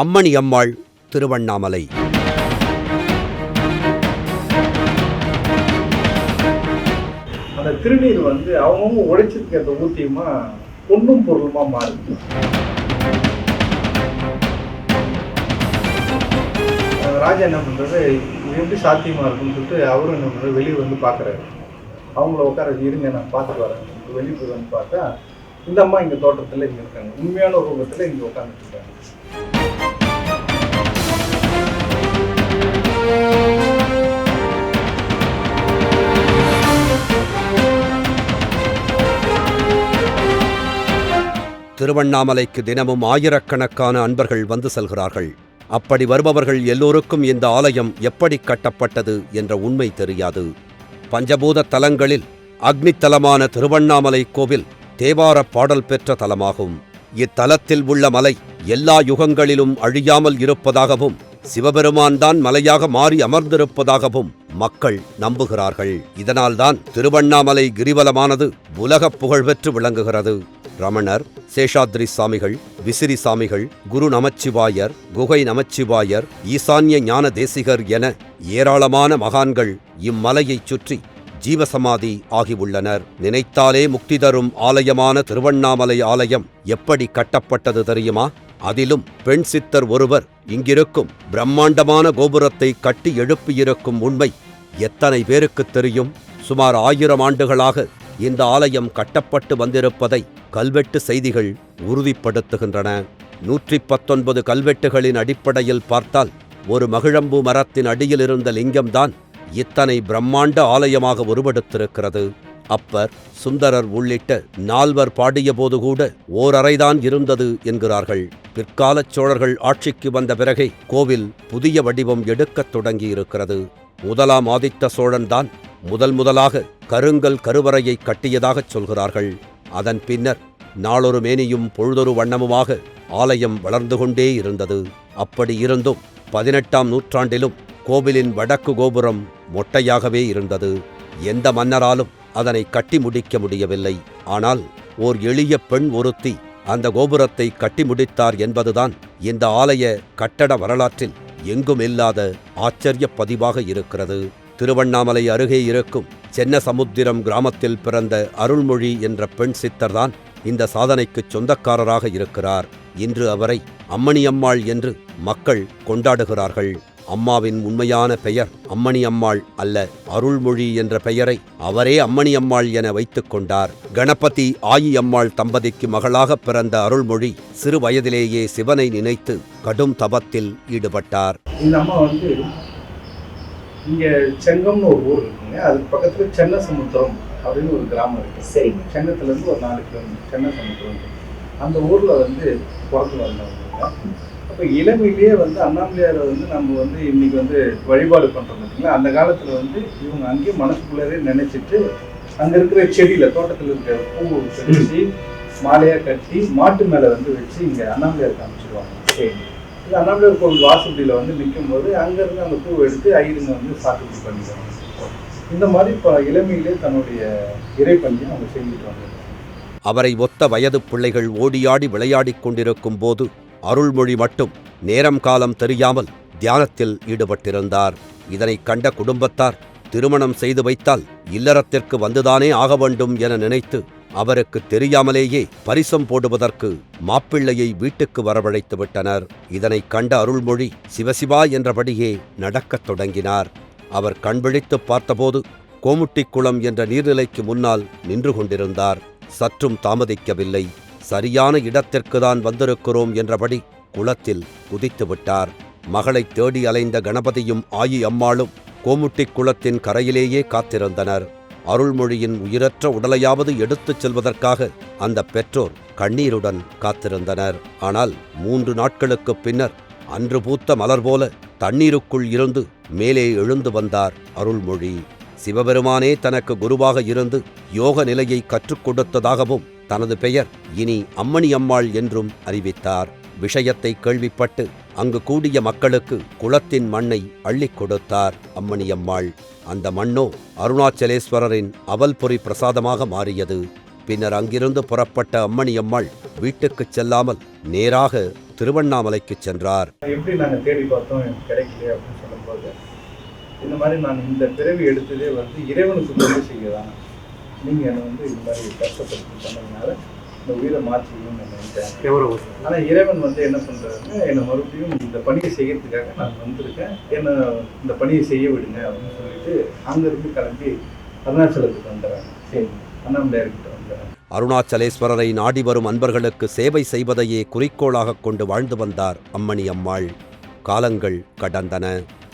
அம்மணி அம்மாள் திருவண்ணாமலை. அந்த திருநீர் வந்து அவங்கவுங்க உழைச்சதுக்கு ஏற்ற ஊத்தியமா பொண்ணும் பொருளுமா மாறுது. ராஜா என்ன பண்ணுறது இது எப்படி சாத்தியமா இருக்குன்னு சொல்லிட்டு அவரும் என்ன பண்ணுறது வெளியே வந்து பார்க்குறாரு அவங்கள உட்கார வச்சு, இருங்க நான் பார்த்துட்டு வரேன். வெளியே போய் வந்து பார்த்தா இந்த அம்மா இங்க தோட்டத்துல இங்க இருக்காங்க. உண்மையான ரூபத்துல இங்க உட்காந்துட்டு இருக்காங்க. திருவண்ணாமலைக்கு தினமும் ஆயிரக்கணக்கான அன்பர்கள் வந்து செல்கிறார்கள். அப்படி வருபவர்கள் எல்லோருக்கும் இந்த ஆலயம் எப்படி கட்டப்பட்டது என்ற உண்மை தெரியாது. பஞ்சபூத தலங்களில் அக்னித்தலமான திருவண்ணாமலை கோவில் தேவார பாடல் பெற்ற தலமாகும். இத்தலத்தில் உள்ள மலை எல்லா யுகங்களிலும் அழியாமல் இருப்பதாகவும் சிவபெருமான் தான் மலையாக மாறி அமர்ந்திருப்பதாகவும் மக்கள் நம்புகிறார்கள். இதனால்தான் திருவண்ணாமலை கிரிவலமானது உலகப் புகழ்பெற்று விளங்குகிறது. ரமணர் சேஷாத்ரி சாமிகள் விசிறி சாமிகள் குரு நமச்சிவாயர் குகை நமச்சிவாயர் ஈசான்ய ஞான தேசிகர் என ஏராளமான மகான்கள் இம்மலையைச் சுற்றி ஜீவசமாதி ஆகியுள்ளனர். நினைத்தாலே முக்தி தரும் ஆலயமான திருவண்ணாமலை ஆலயம் எப்படி கட்டப்பட்டது தெரியுமா? அதிலும் பெண் சித்தர் ஒருவர் இங்கிருக்கும் பிரம்மாண்டமான கோபுரத்தை கட்டி எழுப்பியிருக்கும் உண்மை எத்தனை பேருக்குத் தெரியும்? சுமார் ஆயிரம் ஆண்டுகளாக இந்த ஆலயம் கட்டப்பட்டு வந்திருப்பதை கல்வெட்டு செய்திகள் உறுதிப்படுத்துகின்றன. நூற்றி பத்தொன்பது கல்வெட்டுகளின் அடிப்படையில் பார்த்தால் ஒரு மகிழம்பு மரத்தின் அடியில் இருந்த லிங்கம்தான் இத்தனை பிரம்மாண்ட ஆலயமாக உருவெடுத்திருக்கிறது. அப்பர் சுந்தரர் உள்ளிட்ட நால்வர் பாடியபோது கூட ஓரறைதான் இருந்தது என்கிறார்கள். பிற்காலச் சோழர்கள் ஆட்சிக்கு வந்த பிறகே கோவில் புதிய வடிவம் எடுக்கத் தொடங்கியிருக்கிறது. முதலாம் ஆதித்த சோழன்தான் முதல் முதலாக கருங்கல் கருவறையை கட்டியதாகச் சொல்கிறார்கள். அதன் பின்னர் நாளொரு மேனியும் பொழுதொரு வண்ணமுமாக ஆலயம் வளர்ந்து கொண்டே இருந்தது. அப்படி இருந்தும் பதினெட்டாம் நூற்றாண்டிலும் கோவிலின் வடக்கு கோபுரம் மொட்டையாகவே இருந்தது. எந்த மன்னராலும் அதனை கட்டி முடிக்க முடியவில்லை. ஆனால் ஓர் எளிய பெண் ஒருத்தி அந்த கோபுரத்தை கட்டி முடித்தார் என்பதுதான் இந்த ஆலய கட்டட வரலாற்றில் எங்கும் இல்லாத ஆச்சரிய பதிவாக இருக்கிறது. திருவண்ணாமலை அருகே இருக்கும் சென்ன சமுத்திரம் கிராமத்தில் பிறந்த அருள்மொழி என்ற பெண் சித்தர்தான் இந்த சாதனைக்குச் சொந்தக்காரராக இருக்கிறார். இன்று அவரை அம்மணியம்மாள் என்று மக்கள் கொண்டாடுகிறார்கள். அம்மாவின் உண்மையான பெயர் அம்மணி அம்மாள் அல்ல அருள்மொழி என்ற பெயரை அவரே அம்மணி அம்மாள் என வைத்துக் கொண்டார். கணபதி ஆயி அம்மாள் தம்பதிக்கு மகளாக பிறந்த அருள்மொழி சிறு வயதிலேயே சிவனை நினைத்து கடும் தபத்தில் ஈடுபட்டார். இந்த அம்மா வந்து இங்க செங்கம்னு ஒரு ஊர் இருக்குங்க. அதுக்கு பக்கத்துல சென்னசமுத்திரம் அப்படின்னு ஒரு கிராமம் இருக்கு. சரிங்க. சென்னத்துல இருந்து ஒரு நாலு கிலோமீட்டர். சென்னசமுத்திரம் இருக்கு. அந்த ஊர்ல வந்து பிறந்து வந்தவங்க. அப்ப இளமையிலேயே வந்து அண்ணாமலையாரை வந்து நம்ம வந்து இன்னைக்கு வந்து வழிபாடு பண்றோம் பார்த்தீங்களா அந்த காலத்துல வந்து இவங்க அங்கேயே மனசுக்குள்ளே நினைச்சிட்டு அங்க இருக்கிற செடியில தோட்டத்துல இருக்கிற பூ வச்சு மாலையா கட்டி மாட்டு மேல வந்து வச்சு இங்க அண்ணாமலையார் காமிச்சிருவாங்க. சரி. இது அண்ணாமலையார் கோவில் வாசப்படியில் வந்து நிற்கும் போது அங்கேருந்து அந்த பூவை எடுத்து ஐயருங்க வந்து சாப்பிட்டு பண்ணிடுவாங்க. இந்த மாதிரி இப்போ இளமையிலே தன்னுடைய இறைப்பணியை அவங்க செஞ்சுட்டு வந்தாங்க அவரை ஒத்த வயது பிள்ளைகள் ஓடியாடி விளையாடிக் கொண்டிருக்கும் போது அருள்மொழி மட்டும் நேரம் காலம் தெரியாமல் தியானத்தில் ஈடுபட்டிருந்தார். இதனை கண்ட குடும்பத்தார் திருமணம் செய்து வைத்தால் இல்லறத்திற்கு வந்துதானே ஆக வேண்டும் என நினைத்து அவருக்கு தெரியாமலேயே பரிசம் போடுவதற்கு மாப்பிள்ளையை வீட்டுக்கு வரவழைத்து விட்டனர். இதனை கண்ட அருள்மொழி சிவசிவா என்றபடியே நடக்கத் தொடங்கினார். அவர் கண்விழித்துப் பார்த்தபோது கோமுட்டிக்குளம் என்ற நீர்நிலைக்கு முன்னால் நின்று கொண்டிருந்தார். சற்றும் தாமதிக்கவில்லை. சரியான இடத்திற்குதான் வந்திருக்கிறோம் என்றபடி குளத்தில் குதித்து விட்டார். மகளைத் தேடி அலைந்த கணபதியும் ஆயி அம்மாளும் கோமுட்டிக் குளத்தின் கரையிலேயே காத்திருந்தனர். அருள்மொழியின் உயிரற்ற உடலையாவது எடுத்துச் செல்வதற்காக அந்த பெற்றோர் கண்ணீருடன் காத்திருந்தனர். ஆனால் மூன்று நாட்களுக்குப் பின்னர் அன்று பூத்த மலர் போல தண்ணீருக்குள் இருந்து மேலே எழுந்து வந்தார் அருள்மொழி. சிவபெருமானே தனக்கு குருவாக இருந்து யோக நிலையை கற்றுக் கொடுத்ததாகவும் தனது பெயர் இனி அம்மணி அம்மாள் என்றும் அறிவித்தார். விஷயத்தை கேள்விப்பட்டு அங்கு கூடிய மக்களுக்கு குளத்தின் மண்ணை அள்ளிக் கொடுத்தார் அம்மணி அம்மாள். அந்த மண்ணோ அருணாச்சலேஸ்வரரின் அவல்பொறி பிரசாதமாக மாறியது. பின்னர் அங்கிருந்து புறப்பட்ட அம்மணி அம்மாள் வீட்டுக்குச் செல்லாமல் நேராக திருவண்ணாமலைக்குச் சென்றார். எப்படி நாங்கள் தேடி பார்த்தோம் கிடைக்கல அப்படின்னு சொல்லும்போது இந்த மாதிரி நான் இந்த பிறவி எடுத்ததே வந்து இறைவனுக்கு தொண்டு செய்யதான். நீங்கள் என்னை வந்து இந்த மாதிரி கஷ்டப்படுத்தி பண்ணதுனால இந்த உயிரை மாற்றிக்கணும்னு நான் நினைச்சேன் ஆனால் இறைவன் வந்து என்ன பண்ணுறாருன்னா என்னை மறுபடியும் இந்த பணியை செய்யறதுக்காக நான் வந்திருக்கேன். என்னை இந்த பணியை செய்ய விடுங்க அப்படின்னு சொல்லிட்டு அங்கேருந்து கிளம்பி அருணாச்சலத்துக்கு வந்துடுறாங்க சரி அண்ணாமலையார்கிட்ட வந்துடுறேன். அருணாச்சலேஸ்வரரை நாடி வரும் அன்பர்களுக்கு சேவை செய்வதையே குறிக்கோளாகக் கொண்டு வாழ்ந்து வந்தார் அம்மணி அம்மாள். காலங்கள் கடந்தன.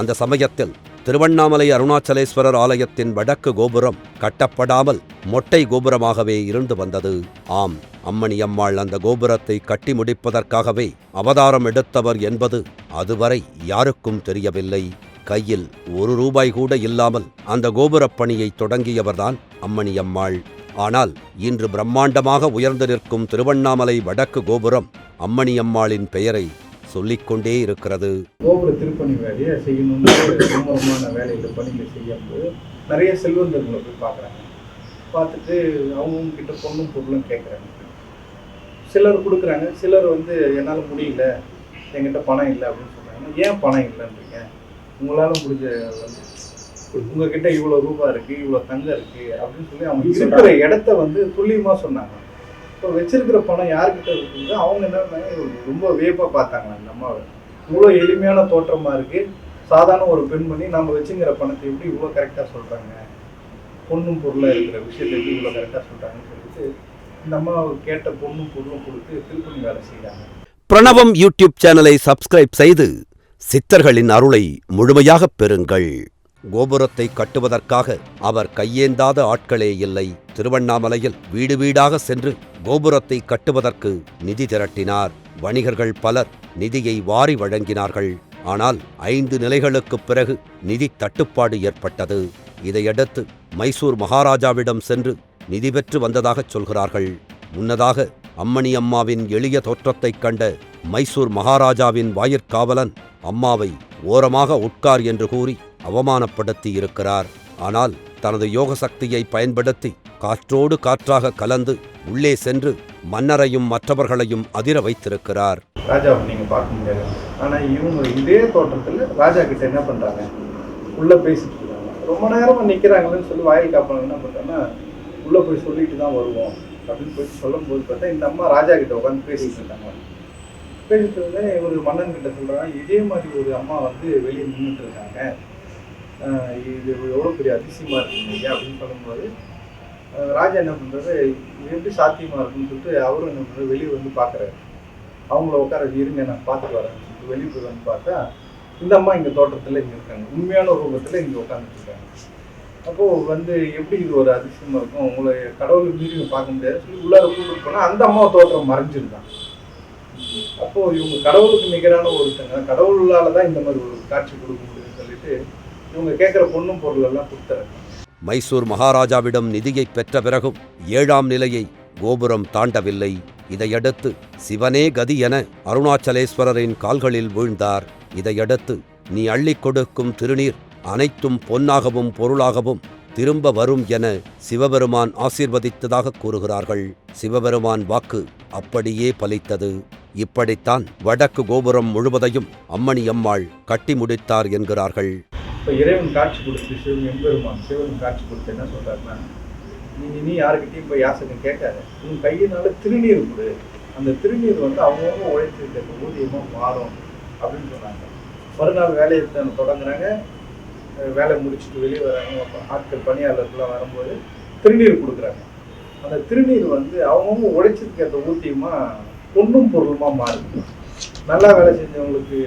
அந்த சமயத்தில் திருவண்ணாமலை அருணாச்சலேஸ்வரர் ஆலயத்தின் வடக்கு கோபுரம் கட்டப்படாமல் மொட்டை கோபுரமாகவே இருந்து வந்தது. ஆம் அம்மணி அம்மாள் அந்த கோபுரத்தை கட்டி முடிப்பதற்காகவே அவதாரம் எடுத்தவர் என்பது அதுவரை யாருக்கும் தெரியவில்லை. கையில் ஒரு ரூபாய் கூட இல்லாமல் அந்த கோபுரப் பணியை தொடங்கியவர்தான் அம்மணி அம்மாள். ஆனால் இன்று பிரம்மாண்டமாக உயர்ந்து நிற்கும் திருவண்ணாமலை வடக்கு கோபுரம் அம்மணி அம்மாளின் பெயரை சொல்லிக்கொண்டே இருக்கிறது. கோபுர திருப்பணி வேலையை செய்யணும்னு மும்முரமான வேலையில் பணிகள் செய்யும்போது நிறைய செல்வந்தர்களை போய் பார்க்குறாங்க. பார்த்துட்டு அவங்கவுங்க கிட்ட பொண்ணும் பொருளும் கேட்குறாங்க. சிலர் கொடுக்குறாங்க சிலர் வந்து என்னால் முடியல என்கிட்ட பணம் இல்லை அப்படின்னு சொல்கிறாங்க ஏன் பணம் இல்லைன்றீங்க? உங்களால் முடிஞ்ச வந்து உங்ககிட்ட இவ்வளோ ரூபாய் இருக்குது இவ்வளோ தங்கம் இருக்குது அப்படின்னு சொல்லி அவங்க இருக்கிற இடத்த வந்து துல்லியமாக சொன்னாங்க. இப்போ வச்சிருக்கிற பணம் யாருக்கிட்ட இருக்குங்க? அவங்க என்ன பண்ணாங்க, ரொம்ப வேப்பாக பார்த்தாங்க இந்த அம்மாவை. இவ்வளோ எளிமையான தோற்றமாக இருக்குது சாதாரண ஒரு பெண்மணி நம்ம வச்சுங்கிற பணத்தை எப்படி இவ்வளோ கரெக்டாக சொல்கிறாங்க பொண்ணும் பொருளாக இருக்கிற விஷயத்தை எப்படி இவ்வளோ கரெக்டாக சொல்கிறாங்கன்னு சொல்லிட்டு இந்த அம்மா கேட்ட பொண்ணும் பொருளும் கொடுத்து திருப்பணி வேலை செய்கிறாங்க பிரணவம் யூடியூப் சேனலை சப்ஸ்கிரைப் செய்து சித்தர்களின் அருளை முழுமையாகப் பெறுங்கள். கோபுரத்தை கட்டுவதற்காக அவர் கையேந்தாத ஆட்களே இல்லை. திருவண்ணாமலையில் வீடு வீடாக சென்று கோபுரத்தை கட்டுவதற்கு நிதி திரட்டினார். வணிகர்கள் பலர் நிதியை வாரி வழங்கினார்கள். ஆனால் ஐந்து நிலைகளுக்குப் பிறகு நிதி தட்டுப்பாடு ஏற்பட்டது. இதையடுத்து மைசூர் மகாராஜாவிடம் சென்று நிதி பெற்று வந்ததாகச் சொல்கிறார்கள். முன்னதாக அம்மணி அம்மாவின் எளிய தோற்றத்தைக் கண்ட மைசூர் மகாராஜாவின் வாயிற்காவலன் அம்மாவை ஓரமாக உட்கார் என்று கூறி அவமானப்படுத்தி இருக்கிறார் ஆனால் தனது யோக சக்தியை பயன்படுத்தி காற்றோடு காற்றாக கலந்து உள்ளே சென்று மன்னரையும் மற்றவர்களையும் அதிர வைத்திருக்கிறார். ராஜாவை நீங்க பார்க்க முடியாது. ஆனா இவங்க இதே தோற்றத்தில் ராஜா கிட்ட என்ன பண்றாங்க? உள்ள பேசிட்டு இருக்காங்க. ரொம்ப நேரமாக நிற்கிறாங்களேன்னு சொல்லி வாயில் காப்பாங்க என்ன பண்றாங்கன்னா உள்ள போய் சொல்லிட்டு தான் வருவோம் அப்படின்னு போய் சொல்லும் போது பார்த்தா இந்த அம்மா ராஜா கிட்ட உட்காந்து பேசிட்டு இருக்காங்க. பேசிட்டு இருந்தேன் இவர் மன்னன் கிட்ட சொல்றாங்க இதே மாதிரி ஒரு அம்மா வந்து வெளியே நின்றுட்டு இருக்காங்க. இது எவ்வளோ பெரிய அதிசயமாக இருக்குங்க ஐயா அப்படின்னு சொல்லும்போது ராஜா என்ன பண்ணுறாரு இது எப்படி சாத்தியமாக இருக்குன்னு சொல்லிட்டு அவரும் என்ன பண்ணுறாரு வெளியே வந்து பார்க்குறாரு. அவங்கள உட்கார இருங்க நான் பார்த்துட்டு வரேன் சொல்லிட்டு வெளியே போய் வந்து பார்த்தா இந்த அம்மா இங்கே தோட்டத்தில் இங்கே இருக்காங்க. உண்மையான ரூபத்தில் இங்கே உட்காந்துட்டு அப்போது வந்து எப்படி இது ஒரு அதிசயமாக இருக்கும்? உங்களை கடவுள் மீறி பார்க்க முடியாது. சொல்லி உள்ளார கூப்பிட்டு போனால் அந்த அம்மா தோற்றம் மறைஞ்சிருந்தான். அப்போது இவங்க கடவுளுக்கு நிகரான ஒருத்தங்க கடவுளால் தான் இந்த மாதிரி ஒரு காட்சி கொடுக்க முடியும்னு சொல்லிட்டு இவங்க கேட்குற பொண்ணும் பொருள் எல்லாம் கொடுத்துறேன். மைசூர் மகாராஜாவிடம் நிதியைப் பெற்ற பிறகும் ஏழாம் நிலையை கோபுரம் தாண்டவில்லை. இதையடுத்து சிவனே கதி என அருணாச்சலேஸ்வரரின் கால்களில் வீழ்ந்தார். இதையடுத்து நீ அள்ளிக் கொடுக்கும் திருநீர் அனைத்தும் பொன்னாகவும் பொருளாகவும் திரும்ப வரும் என சிவபெருமான் ஆசீர்வதித்ததாக கூறுகிறார்கள். சிவபெருமான் வாக்கு அப்படியே பலித்தது. இப்படித்தான் வடக்கு கோபுரம் முழுவதையும் அம்மணி அம்மாள் கட்டி முடித்தார் என்கிறார்கள். இப்போ இறைவன் காட்சி கொடுத்து சிவன் எம்பெருமான் சிவன் காட்சி கொடுத்து என்ன சொல்கிறாருன்னா நீ நீ யாருக்கிட்டையும் போய் யாசகம் கேட்காத. உன் கையினால திருநீர் கொடு. அந்த திருநீர் வந்து அவங்கவுங்க உழைச்சிருக்க ஊதியமாக மாறும் அப்படின்னு சொன்னாங்க. மறுநாள் வேலையை தொடங்குறாங்க. வேலை முடிச்சுட்டு வெளியே வராங்க. அப்ப ஆட்கள் பணியாளர்கள்லாம் வரும்போது திருநீர் கொடுக்குறாங்க. அந்த திருநீர் வந்து அவங்கவுங்க உழைச்சதுக்கு ஏற்ற ஊதியமாக பொண்ணும் பொருளுமா மாறுது. நல்லா வேலை செஞ்சவங்களுக்கு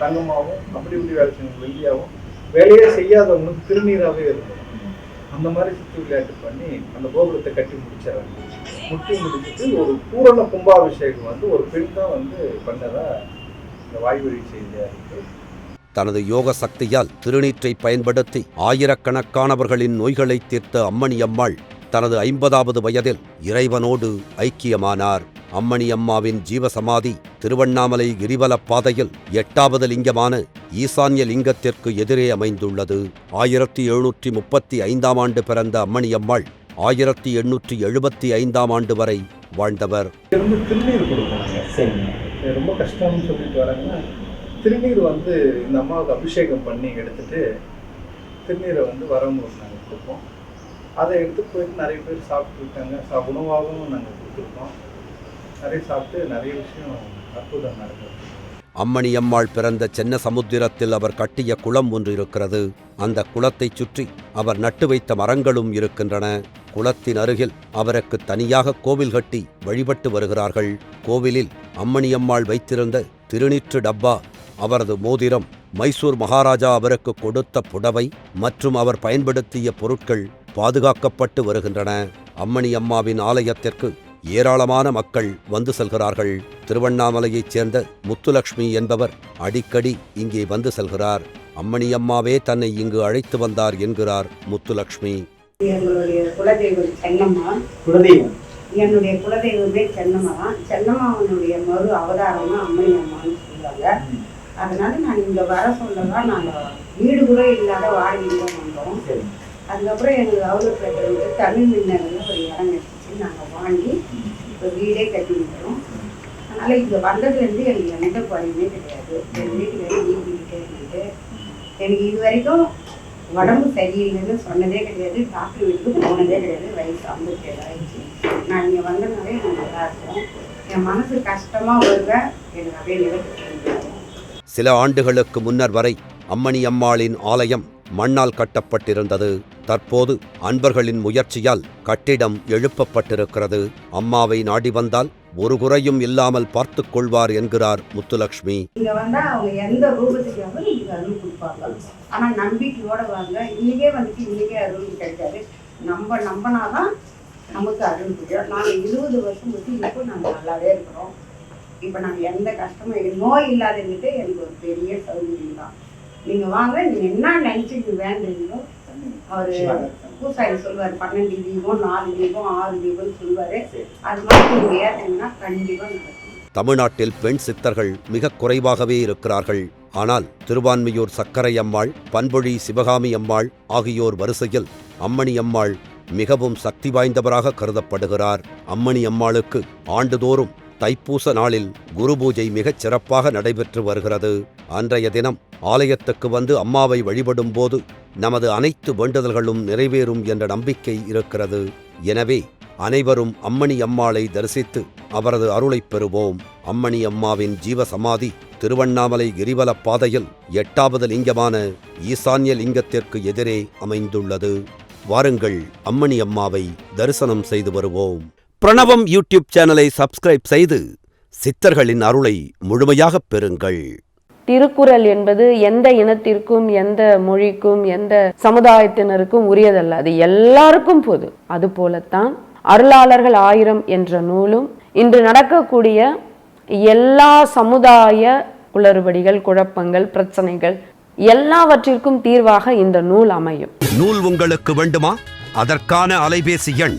தங்கமாகவும் அப்படி இப்படி வேலை செஞ்சவங்களுக்கு வெள்ளியாகவும் வேலையே செய்யாத ஒன்று திருநீராகவே இருக்கும் அந்த மாதிரி சுற்றி விளையாட்டு பண்ணி அந்த கோபுரத்தை கட்டி முடிச்சாங்க முட்டி முடிச்சுட்டு ஒரு பூரண கும்பாபிஷேகம் வந்து ஒரு பெண் தான் வந்து பண்ணதா இந்த வாய்வழி செய்தியாக இருக்கு தனது யோக சக்தியால் திருநீற்றை பயன்படுத்தி ஆயிரக்கணக்கானவர்களின் நோய்களை தீர்த்த அம்மணி அம்மாள் தனது ஐம்பதாவது வயதில் இறைவனோடு ஐக்கியமானார். அம்மணி அம்மாவின் ஜீவசமாதி திருவண்ணாமலை கிரிவலப் பாதையில் எட்டாவது லிங்கமான ஈசான்ய லிங்கத்திற்கு எதிரே அமைந்துள்ளது. ஆயிரத்தி எழுநூற்றி முப்பத்தி ஐந்தாம் ஆண்டு பிறந்த அம்மணி அம்மாள் ஆயிரத்தி எண்ணூற்றி எழுபத்தி ஐந்தாம் ஆண்டு வரை வாழ்ந்தவர். ரொம்ப கஷ்டம்னு சொல்லிட்டு வராங்கன்னா திருநீர் வந்து இந்த அம்மாவுக்கு அபிஷேகம் பண்ணி எடுத்துட்டு திருநீரை வந்து வரவங்களுக்கு நாங்கள் கொடுப்போம். அதை எடுத்துட்டு போயிட்டு நிறைய பேர் சாப்பிட்டு இருக்காங்க சா உணவாகவும் நாங்கள் கொடுத்துருக்கோம். நிறைய சாப்பிட்டு நிறைய விஷயம் அற்புதம் நடக்குது அம்மணி அம்மாள் பிறந்த சென்ன சமுத்திரத்தில் அவர் கட்டிய குளம் ஒன்று இருக்கிறது. அந்த குளத்தைச் சுற்றி அவர் நட்டு வைத்த மரங்களும் இருக்கின்றன. குளத்தின் அருகில் அவருக்கு தனியாக கோவில் கட்டி வழிபட்டு வருகிறார்கள். கோவிலில் அம்மணி அம்மாள் வைத்திருந்த திருநீற்று டப்பா அவரது மோதிரம் மைசூர் மகாராஜா அவருக்கு கொடுத்த புடவை மற்றும் அவர் பயன்படுத்திய பொருட்கள் பாதுகாக்கப்பட்டு வருகின்றன. அம்மணி அம்மாவின் ஆலயத்திற்கு ஏராளமான மக்கள் வந்து செல்கிறார்கள். திருவண்ணாமலையைச் சேர்ந்த முத்துலக்ஷ்மி என்பவர் அடிக்கடி இங்கே வந்து செல்கிறார். அம்மணி அம்மாவே தன்னை இங்கு அழைத்து வந்தார் என்கிறார் முத்துலக்ஷ்மி. எங்களுடைய குலதெய்வம் சென்னம்மா. குலதெய்வம். என்னுடைய குலதெய்வமே சென்னம்மா. தான் சென்னம்மாவனுடைய மறு அவதாரம் தான் அம்மணி அம்மான்னு சொல்லுவாங்க. அதனால நான் இங்க வர சொல்லதான் நாங்கள் வீடு கூட இல்லாத வாடகையில வந்தோம். அதுக்கப்புறம் எங்களுக்கு வந்து தமிழ் மின்னலில் ஒரு இடம் எடுத்துச்சு நாங்கள் வாங்கி இப்போ வீடே கட்டி விட்டோம் அதனால இங்க வந்ததுலேருந்து எனக்கு எந்த குறையுமே கிடையாது. என் வீட்டுக்கு நீங்கிக்கிட்டே இருந்துட்டு எனக்கு இது வரைக்கும் உடம்பு சரியில்லைன்னு சொன்னதே கிடையாது. டாக்டர் வீட்டுக்கு போனதே கிடையாது. வயசு ஐம்பத்தி ஏழு ஆயிடுச்சு. நான் இங்கே வந்தனால எனக்கு நல்லா இருக்கும் என் மனசு கஷ்டமாக வருவேன் எனக்கு அப்படியே நிலைக்கு சில ஆண்டுகளுக்கு முன்னர் வரை அம்மணி அம்மாளின் ஆலயம் மண்ணால் கட்டப்பட்டிருந்தது. தற்போது அன்பர்களின் முயற்சியால் கட்டிடம் எழுப்பப்பட்டிருக்கிறது. அம்மாவை நாடி வந்தால் ஒரு குறையும் இல்லாமல் பார்த்துக் கொள்வார் என்கிறார் முத்துலக்ஷ்மி. இங்க வந்தா அவங்க எந்த ரூபத்துக்கு வந்து நீங்க அருள் கொடுப்பாங்க? ஆனா நம்பிக்கையோட வாங்க. இன்னைக்கே வந்துட்டு இன்னைக்கே அருள் கிடைக்காது நம்ம நம்பினாதான் நமக்கு அருள் புரியும். நாங்க இருபது வருஷம் வச்சு இப்போ நாங்க நல்லாவே இருக்கிறோம். இப்போ நாங்க எந்த கஷ்டமும் நோய் இல்லாத எனக்கு ஒரு பெரிய சௌகரியம் தான் நீங்க வாங்க நீங்க என்ன நினைச்சிட்டு வேண்டுறீங்களோ அவரு பூசாரி சொல்லுவார் பன்னெண்டு தீபம் நாலு தீபம் ஆறு தீபம்னு சொல்லுவாரு. அது மாதிரி நீங்க ஏத்தீங்கன்னா கண்டிப்பா நடக்கும். தமிழ்நாட்டில் பெண் சித்தர்கள் மிக குறைவாகவே இருக்கிறார்கள். ஆனால் திருவான்மியூர் சக்கரை அம்மாள் பண்பொழி சிவகாமி அம்மாள் ஆகியோர் வரிசையில் அம்மணி அம்மாள் மிகவும் சக்தி வாய்ந்தவராக கருதப்படுகிறார். அம்மணி அம்மாளுக்கு ஆண்டுதோறும் தைப்பூச நாளில் குரு பூஜை மிகச் சிறப்பாக நடைபெற்று வருகிறது. அன்றைய தினம் ஆலயத்துக்கு வந்து அம்மாவை வழிபடும் போது நமது அனைத்து வேண்டுதல்களும் நிறைவேறும் என்ற நம்பிக்கை இருக்கிறது. எனவே அனைவரும் அம்மணி அம்மாளை தரிசித்து அவரது அருளைப் பெறுவோம். அம்மணி அம்மாவின் ஜீவசமாதி திருவண்ணாமலை கிரிவலப் பாதையில் எட்டாவது லிங்கமான ஈசான்ய லிங்கத்திற்கு எதிரே அமைந்துள்ளது. வாருங்கள் அம்மணி அம்மாவை தரிசனம் செய்து வருவோம். பிரணவம் யூடியூப் சேனலை சப்ஸ்கிரைப் செய்து சித்தர்களின் அருளை முழுமையாகப் பெறுங்கள். திருக்குறள் என்பது எந்த இனத்திற்கும் எந்த மொழிக்கும் எந்த சமுதாயத்தினருக்கும் உரியதல்ல. அது எல்லாருக்கும் பொது. அது போலத்தான் அருளாளர்கள் ஆயிரம் என்ற நூலும் இன்று நடக்கக்கூடிய எல்லா சமுதாய குளறுபடிகள் குழப்பங்கள் பிரச்சனைகள் எல்லாவற்றிற்கும் தீர்வாக இந்த நூல் அமையும். நூல் உங்களுக்கு வேண்டுமா? அதற்கான அலைபேசி எண்